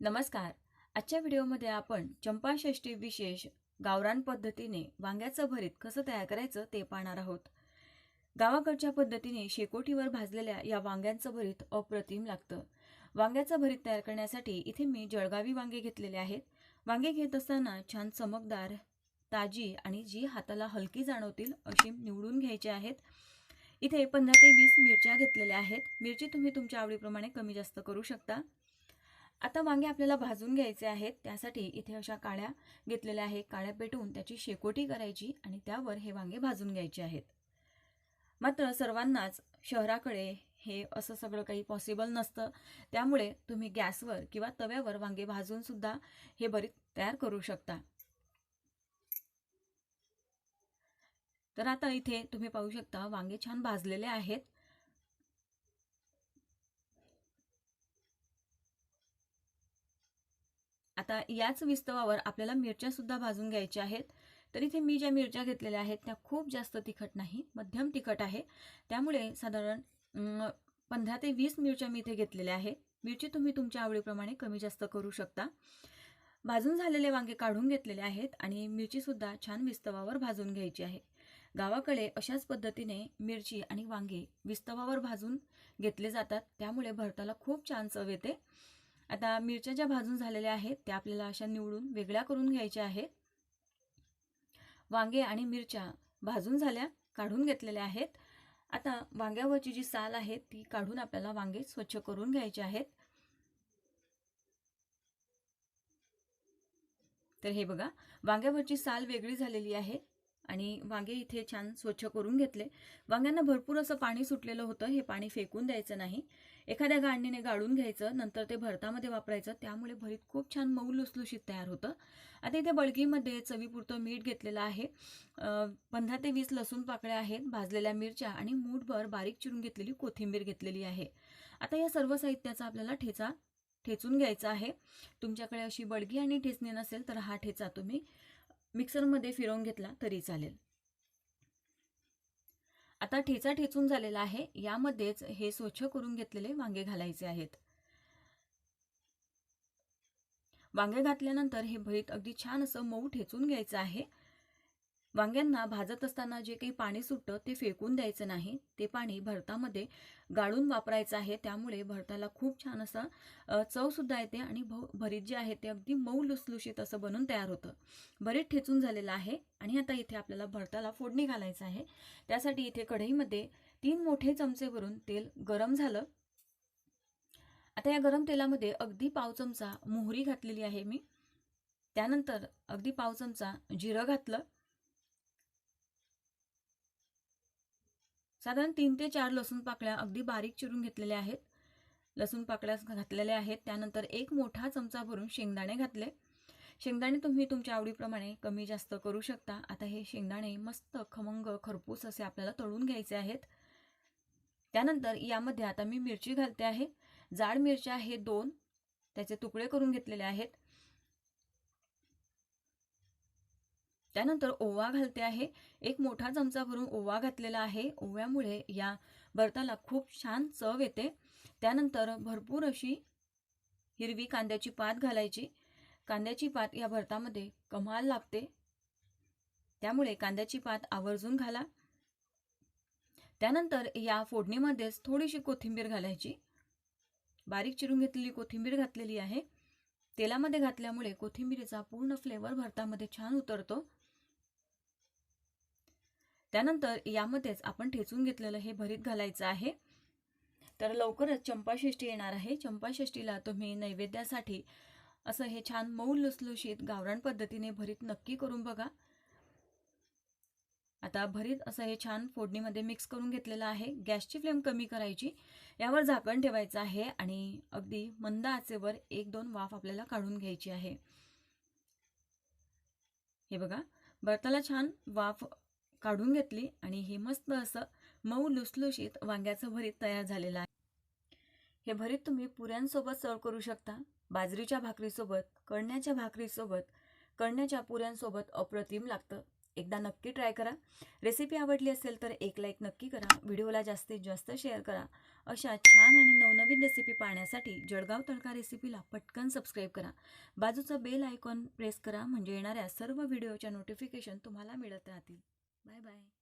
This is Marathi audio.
नमस्कार. आजच्या व्हिडिओमध्ये आपण चंपाषष्ठी विशेष गावरान पद्धतीने वांग्याचं भरीत कसं तयार करायचं ते पाहणार आहोत. गावाकडच्या पद्धतीने शेकोटीवर भाजलेल्या या वांग्यांचं भरीत अप्रतिम लागतं. वांग्याचं भरीत तयार करण्यासाठी इथे मी जळगावी वांगे घेतलेले आहेत. वांगे घेत असताना छान चमकदार ताजी आणि जी हाताला हलकी जाणवतील अशी निवडून घ्यायची आहेत. इथे पंधरा ते वीस मिरच्या घेतलेल्या आहेत. मिरची तुम्ही तुमच्या आवडीप्रमाणे कमी जास्त करू शकता. आता वांगे आपल्याला भाजून घ्यायचे आहेत. त्यासाठी इथे अशा काळ्या घेतलेल्या आहे काळ्या पेटवून त्याची शेकोटी करायची आणि त्यावर हे वांगे भाजून घ्यायचे आहेत. मात्र सर्वांनाच शहराकडे हे असं सगळं काही पॉसिबल नसतं. त्यामुळे तुम्ही गॅसवर किंवा तव्यावर वांगे भाजूनसुद्धा हे बरीत तयार करू शकता. तर आता इथे तुम्ही पाहू शकता वांगे छान भाजलेले आहेत. आता याच विस्तवावर आपल्याला मिरच्या सुद्धा भाजून घ्यायच्या आहेत. तर इथे मी ज्या मिरच्या घेतलेल्या आहेत त्या खूप जास्त तिखट नाही मध्यम तिखट आहे. त्यामुळे साधारण पंधरा ते वीस मिरच्या मी इथे घेतलेल्या आहे मिरची तुम्ही तुमच्या आवडीप्रमाणे कमी जास्त करू शकता. भाजून झालेले वांगे काढून घेतलेले आहेत आणि मिरचीसुद्धा छान विस्तवावर भाजून घ्यायची आहे. गावाकडे अशाच पद्धतीने मिरची आणि वांगे विस्तवावर भाजून घेतले जातात. त्यामुळे भरताला खूप छान चव येते. आता मिरच्या ज्या भाजून झालेल्या आहेत त्या आपल्याला अशा निवडून वेगळ्या करून घ्यायच्या आहेत. वांगे आणि मिरच्या भाजून झाल्या काढून घेतलेल्या आहेत. आता वांग्यावरची जी साल आहे ती काढून आपल्याला वांगे स्वच्छ करून घ्यायचे आहेत. तर हे बघा वांग्यावरची साल वेगळी झालेली आहे. आणि वांगे इथे छान स्वच्छ करून घेतले. वांग्यांना भरपूर असं पाणी सुटलेलं होतं हे पाणी फेकून द्यायचं नाही. एखाद्या गाळणीने गाळून घ्यायचं नंतर ते भरतामध्ये वापरायचं त्यामुळे भरीत खूप छान मऊ लुसलुशीत तयार होतं. आता इथे बळगीमध्ये चवीपुरतं मीठ घेतलेलं आहे. पंधरा ते वीस लसूण पाकळ्या आहेत भाजलेल्या मिरच्या आणि मूठभर बारीक चिरून घेतलेली कोथिंबीर घेतलेली आहे. आता या सर्व साहित्याचा आपल्याला ठेचा ठेचून घ्यायचा आहे. तुमच्याकडे अशी बडगी आणि ठेचणी नसेल तर हा ठेचा तुम्ही मिक्सरमध्ये फिरवून घेतला तरी चालेल. आता ठेचा ठेचून झालेला आहे. यामध्येच हे स्वच्छ करून घेतलेले वांगे घालायचे आहेत. वांगे घातल्यानंतर हे भरीत अगदी छान असं मऊ ठेचून घ्यायचं आहे. वांग्यांना भाजत असताना जे काही पाणी सुटतं ते फेकून द्यायचं नाही. ते पाणी भरतामध्ये गाळून वापरायचं आहे. त्यामुळे भरताला खूप छान असा चवसुद्धा येते आणि भरीत जे आहे ते अगदी मऊ लुसलुशीत असं बनून तयार होतं. भरीत ठेचून झालेलं आहे आणि आता इथे आपल्याला भरताला फोडणी घालायचं आहे. त्यासाठी इथे कढईमध्ये तीन मोठे चमचे भरून तेल गरम झालं. आता या गरम तेलामध्ये अगदी पाव चमचा मोहरी घातलेली आहे मी. त्यानंतर अगदी पाव चमचा जिरं घातलं. साधारण तीन ते चार लसूण पाकळ्या अगदी बारीक चिरून घेतलेल्या आहेत. लसूण पाकळ्या घातलेल्या आहेत. त्यानंतर एक मोठा चमचा भरून शेंगदाणे घातले. शेंगदाणे तुम्ही तुमच्या आवडीप्रमाणे कमी जास्त करू शकता. आता हे शेंगदाणे मस्त खमंग खरपूस असे आपल्याला तळून घ्यायचे आहेत. त्यानंतर यामध्ये आता मी मिरची घालते आहे. जाड मिरच्या हे दोन त्याचे तुकडे करून घेतलेले आहेत. त्यानंतर ओवा घालते आहे. एक मोठा चमचा भरून ओवा घातलेला आहे. ओव्यामुळे या भरताला खूप छान चव येते. त्यानंतर भरपूर अशी हिरवी कांद्याची पात घालायची. कांद्याची पात या भरतामध्ये कमाल लागते. त्यामुळे कांद्याची पात आवर्जून घाला. त्यानंतर या फोडणीमध्येच थोडीशी कोथिंबीर घालायची. बारीक चिरून घेतलेली कोथिंबीर घातलेली आहे. तेलामध्ये घातल्यामुळे कोथिंबीरीचा पूर्ण फ्लेवर भरतामध्ये छान उतरतो. त्यानंतर यामध्येच आपण ठेचून घेतलेलं हे भरीत घालायचं आहे. तर लवकरच चंपाषष्ठी येणार आहे. चंपाषष्ठीला तुम्ही नैवेद्यासाठी असं हे छान मऊ लुसलुशीत गावरान पद्धतीने भरीत नक्की करून बघा. आता भरीत असं हे छान फोडणीमध्ये मिक्स करून घेतलेलं आहे. गॅसची फ्लेम कमी करायची. यावर झाकण ठेवायचं आहे आणि अगदी मंद आचेवर एक दोन वाफ आपल्याला काढून घ्यायची आहे. हे बघा. भरताला छान वाफ काढून घेतली आणि हे मस्त असं मऊ लुसलुशीत वांग्याचं भरीत तयार झालेलं आहे. हे भरीत तुम्ही पुऱ्यांसोबत सर्व करू शकता. बाजरीच्या भाकरीसोबत कळण्याच्या भाकरीसोबत कळण्याच्या पुऱ्यांसोबत अप्रतिम लागतं. एकदा नक्की ट्राय करा. रेसिपी आवडली असेल तर एक लाईक नक्की करा. व्हिडिओला जास्तीत जास्त शेअर करा. अशा छान आणि नवनवीन रेसिपी पाहण्यासाठी जळगाव तडका रेसिपीला पटकन सबस्क्राईब करा. बाजूचं बेल आयकॉन प्रेस करा म्हणजे येणाऱ्या सर्व व्हिडिओच्या नोटिफिकेशन तुम्हाला मिळत राहतील. 拜拜。